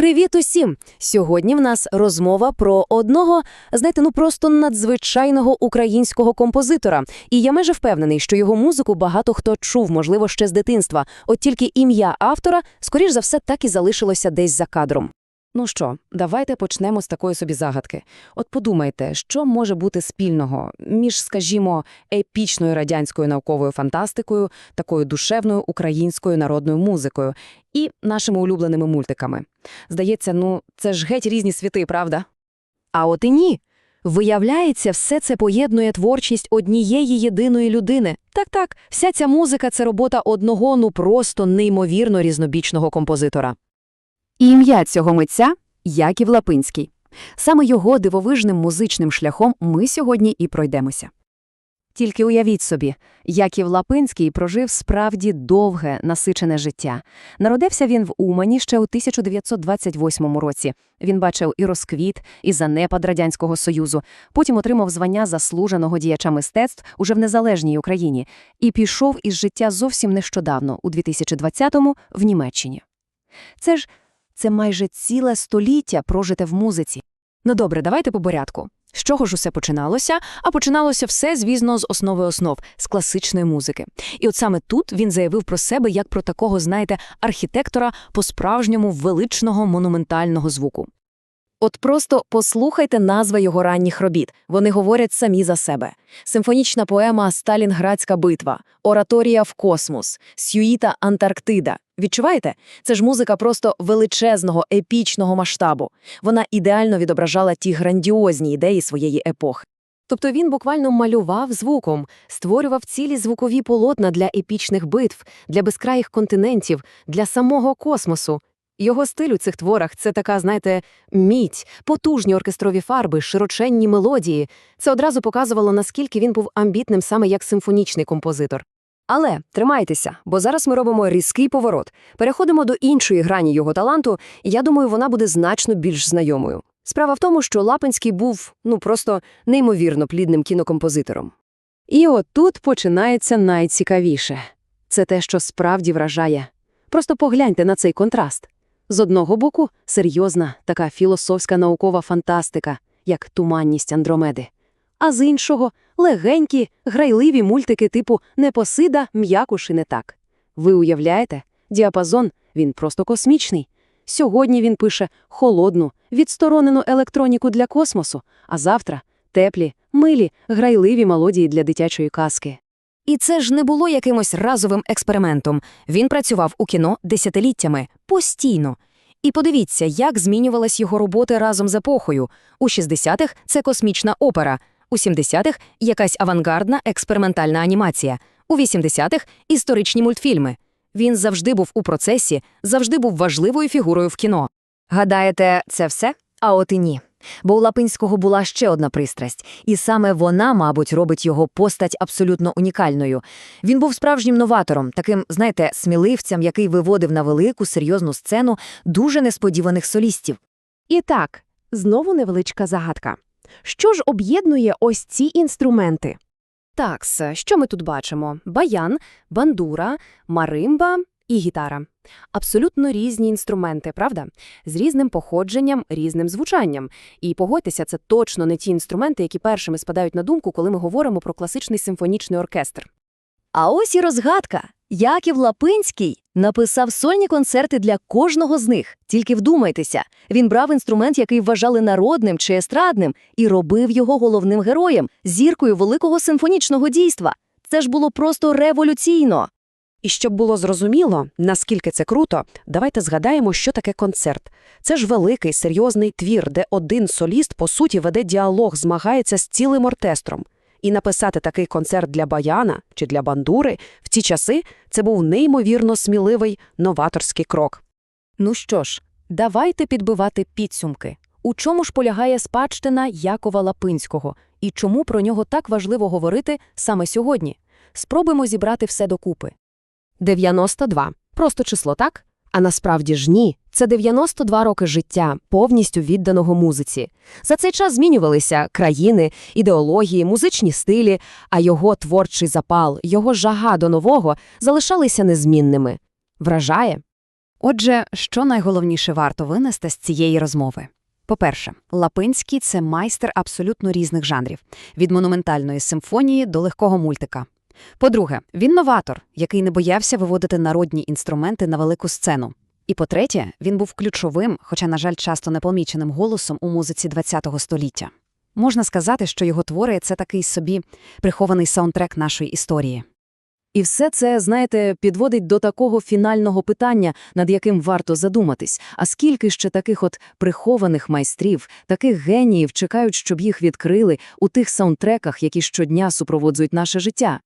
Привіт усім! Сьогодні в нас розмова про одного, знаєте, ну просто надзвичайного українського композитора. І я майже впевнений, що його музику багато хто чув, можливо, ще з дитинства. От тільки ім'я автора, скоріш за все, так і залишилося десь за кадром. Ну що, давайте почнемо з такої собі загадки. От подумайте, що може бути спільного між, скажімо, епічною радянською науковою фантастикою, такою душевною українською народною музикою і нашими улюбленими мультиками. Здається, ну це ж геть різні світи, правда? А от і ні. Виявляється, все це поєднує творчість однієї єдиної людини. Так-так, вся ця музика – це робота одного, ну просто неймовірно різнобічного композитора. І ім'я цього митця – Яків Лапинський. Саме його дивовижним музичним шляхом ми сьогодні і пройдемося. Тільки уявіть собі, Яків Лапинський прожив справді довге, насичене життя. Народився він в Умані ще у 1928 році. Він бачив і розквіт, і занепад Радянського Союзу, потім отримав звання заслуженого діяча мистецтв уже в незалежній Україні і пішов із життя зовсім нещодавно, у 2020-му, в Німеччині. Це ж це майже ціле століття прожите в музиці. Ну добре, давайте по порядку. З чого ж усе починалося? А починалося все, звісно, з основи основ, з класичної музики. І от саме тут він заявив про себе як про такого, знаєте, архітектора по-справжньому величного монументального звуку. От просто послухайте назви його ранніх робіт. Вони говорять самі за себе. Симфонічна поема «Сталінградська битва», «Ораторія в космос», «Сюїта Антарктида». Відчуваєте? Це ж музика просто величезного, епічного масштабу. Вона ідеально відображала ті грандіозні ідеї своєї епохи. Тобто він буквально малював звуком, створював цілі звукові полотна для епічних битв, для безкраїх континентів, для самого космосу. Його стиль у цих творах це така, знаєте, мідь, потужні оркестрові фарби, широченні мелодії. Це одразу показувало, наскільки він був амбітним саме як симфонічний композитор. Але тримайтеся, бо зараз ми робимо різкий поворот. Переходимо до іншої грані його таланту, і я думаю, вона буде значно більш знайомою. Справа в тому, що Лапинський був, ну, просто неймовірно плідним кінокомпозитором. І от тут починається найцікавіше. Це те, що справді вражає. Просто погляньте на цей контраст. З одного боку – серйозна, така філософська наукова фантастика, як туманність Андромеди. А з іншого – легенькі, грайливі мультики типу «Непосида, м'якуш і не так». Ви уявляєте? Діапазон, він просто космічний. Сьогодні він пише холодну, відсторонену електроніку для космосу, а завтра – теплі, милі, грайливі мелодії для дитячої казки. І це ж не було якимось разовим експериментом. Він працював у кіно десятиліттями, постійно. І подивіться, як змінювалась його роботи разом з епохою. У 60-х – це космічна опера, у 70-х – якась авангардна експериментальна анімація, у 80-х – історичні мультфільми. Він завжди був у процесі, завжди був важливою фігурою в кіно. Гадаєте, це все? А от і ні. Бо у Лапинського була ще одна пристрасть, і саме вона, мабуть, робить його постать абсолютно унікальною. Він був справжнім новатором, таким, знаєте, сміливцем, який виводив на велику серйозну сцену дуже несподіваних солістів. І так, знову невеличка загадка. Що ж об'єднує ось ці інструменти? Такс, що ми тут бачимо? Баян, бандура, маримба і гітара. Абсолютно різні інструменти, правда? З різним походженням, різним звучанням. І погодьтеся, це точно не ті інструменти, які першими спадають на думку, коли ми говоримо про класичний симфонічний оркестр. А ось і розгадка. Яків Лапинський написав сольні концерти для кожного з них. Тільки вдумайтеся, він брав інструмент, який вважали народним чи естрадним, і робив його головним героєм, зіркою великого симфонічного дійства. Це ж було просто революційно. І щоб було зрозуміло, наскільки це круто, давайте згадаємо, що таке концерт. Це ж великий, серйозний твір, де один соліст, по суті, веде діалог, змагається з цілим оркестром. І написати такий концерт для баяна чи для бандури в ті часи це був неймовірно сміливий новаторський крок. Ну що ж, давайте підбивати підсумки. У чому ж полягає спадщина Якова Лапинського і чому про нього так важливо говорити саме сьогодні? Спробуємо зібрати все докупи. 92. Просто число, так? А насправді ж ні. Це 92 роки життя, повністю відданого музиці. За цей час змінювалися країни, ідеології, музичні стилі, а його творчий запал, його жага до нового залишалися незмінними. Вражає? Отже, що найголовніше варто винести з цієї розмови? По-перше, Лапинський – це майстер абсолютно різних жанрів – від монументальної симфонії до легкого мультика. По-друге, він новатор, який не боявся виводити народні інструменти на велику сцену. І по-третє, він був ключовим, хоча, на жаль, часто непоміченим голосом у музиці ХХ століття. Можна сказати, що його твори – це такий собі прихований саундтрек нашої історії. І все це, знаєте, підводить до такого фінального питання, над яким варто задуматись. А скільки ще таких от прихованих майстрів, таких геніїв чекають, щоб їх відкрили у тих саундтреках, які щодня супроводжують наше життя?